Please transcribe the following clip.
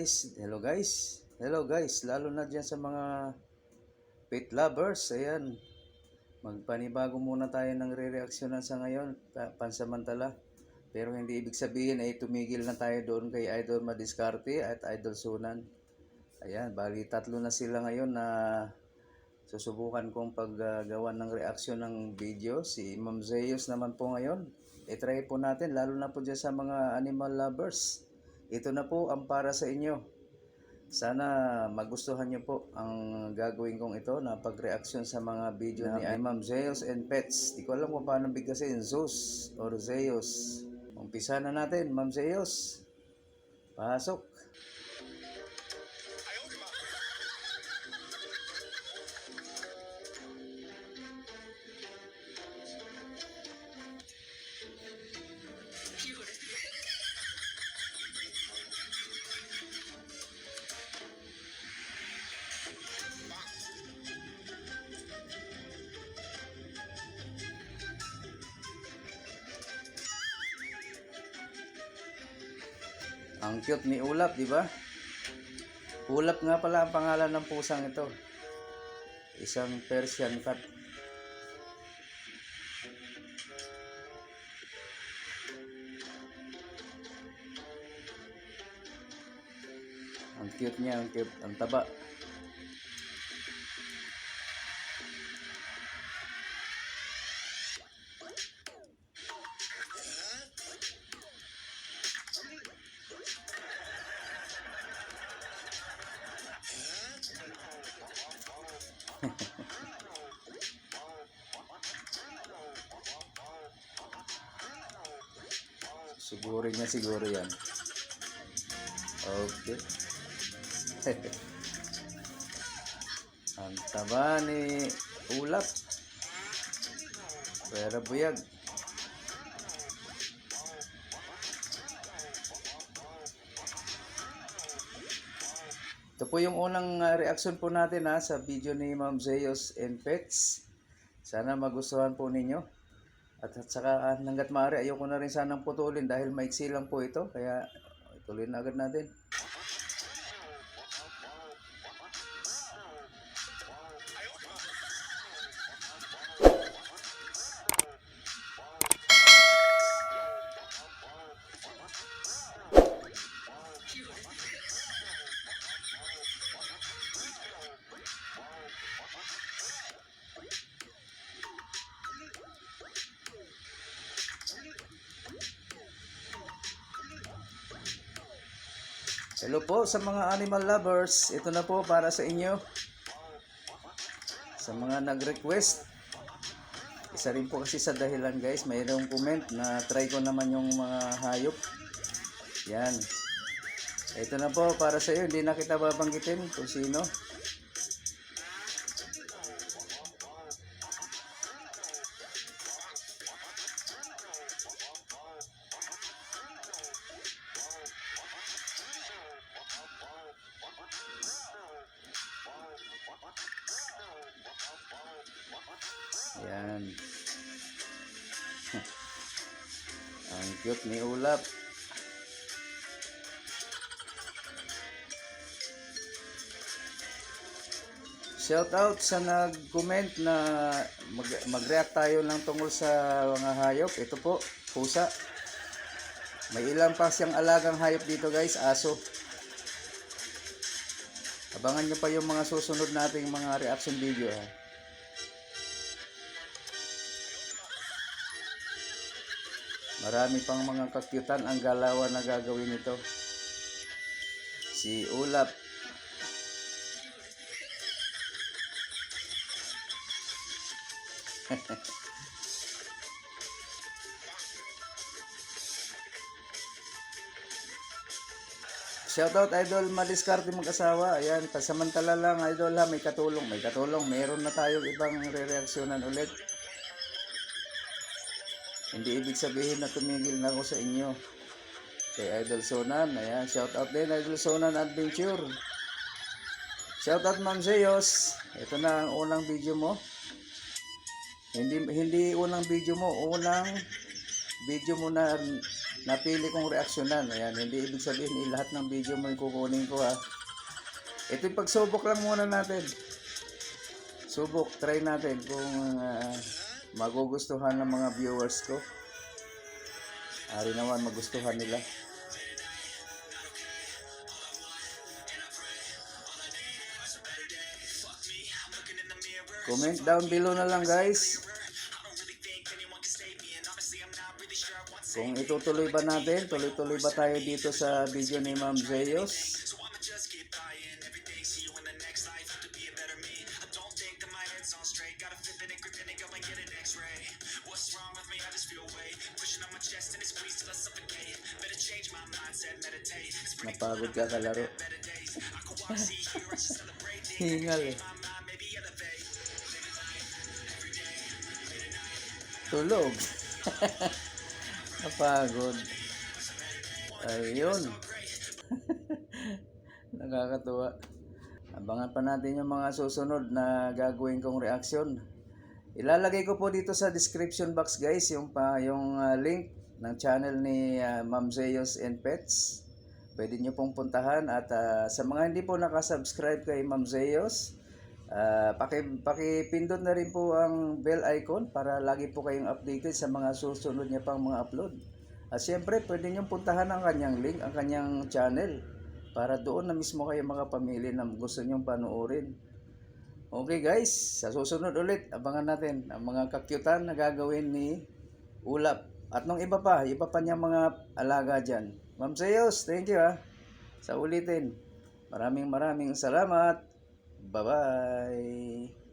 Guys, hello guys, hello guys, lalo na dyan sa mga pet lovers, ayan, magpanibago muna tayo ng re-reaksyonan sa ngayon, pa- pansamantala. Pero hindi ibig sabihin ay tumigil na tayo doon kay Idol Madiskarte at Idol Sunan. Ayan, bali tatlo na sila ngayon na susubukan kong paggawa ng reaksyon ng video. Si Ma'am Zeus naman po ngayon. I-try po natin, lalo na po dyan sa mga animal lovers. Ito na po ang para sa inyo. Sana magustuhan niyo po ang gagawin kong ito na pag-reaction sa mga video ni Ma'am Zeus and Pets. Di ko alam kung paano bigkasin, Zeus or Zeus. Umpisa na natin, Ma'am Zeus. Pasok. Ang cute ni Ulap, di ba? Ulap nga pala ang pangalan ng pusang ito. Isang Persian cat. Ang cute niya, ang cute, ang taba. Siguro niya siguro yan. Okay. Ang taba ni Ulap. Pero buyag. Ito po yung unang uh, reaction po natin ha, sa video ni Ma'am Zeus and Pets. Sana magustuhan po ninyo. At, at saka hanggat maaari ayoko na rin sanang putulin dahil maiksi lang po ito. Kaya ituloy na agad natin. Hello po sa mga animal lovers. Ito na po para sa inyo. Sa mga nag-request. Isa rin po kasi sa dahilan guys. Mayroong comment na try ko naman yung mga hayop. Yan. Ito na po para sa iyo. Hindi na kita babanggitin kung sino. Yan. Ang cute ni Ulap. Shout out sa nag-comment na mag- mag-react tayo lang tungkol sa mga hayop. Ito po, pusa. May ilang pa siyang alagang hayop dito guys, aso. Abangan nyo pa yung mga susunod nating mga reaction video ha. Marami pang mga kakyutan ang galawan na gagawin nito. Si Ulap. Shoutout Idol Madiskarte mag-asawa. Ayan, pasamantala lang Idol ha, may katulong, may katulong. Meron na tayong ibang re-reaksyonan ulit. Hindi ibig sabihin na tumigil na ako sa inyo. Kay Idol Sonan, ayan, shout out din Idol Sonan Adventure. Shout out Ma'am Zeus. Ito na ang unang video mo. Hindi hindi unang video mo, unang video mo na napili kong reaksyonan. Ayan, hindi ibig sabihin eh, lahat ng video mo kukunin ko ha. Ito yung pagsubok lang muna natin. Subok, try natin kung ah, magugustuhan ng mga viewers ko. Ari naman magustuhan nila. Comment down below na lang guys. Kung itutuloy ba natin, tuloy-tuloy ba tayo dito sa video ni Ma'am Zeyos? Napagod ka kalaro. Hingal eh. Tulog. Napagod. Ayun. Nakakatuwa. Abangan pa natin yung mga susunod na gagawin kong reaksyon. Ilalagay ko po dito sa description box guys yung pa yung ah, link ng channel ni ah, Ma'am Zeyos and Pets. Pwede nyo pong puntahan at ah, sa mga hindi po nakasubscribe kay Ma'am Zeyos, ah, paki, pakipindot na rin po ang bell icon para lagi po kayong updated sa mga susunod niya pang mga upload. At syempre, pwede nyo puntahan ang kanyang link, ang kanyang channel para doon na mismo kayo mga pamili na gusto nyong panoorin. Okay guys, sa susunod ulit, abangan natin ang mga kakyutan na gagawin ni Ulap. At nung iba pa, iba pa niyang mga alaga dyan. Ma'am Sayos, thank you ha. Sa ulitin. Maraming maraming salamat. Bye-bye.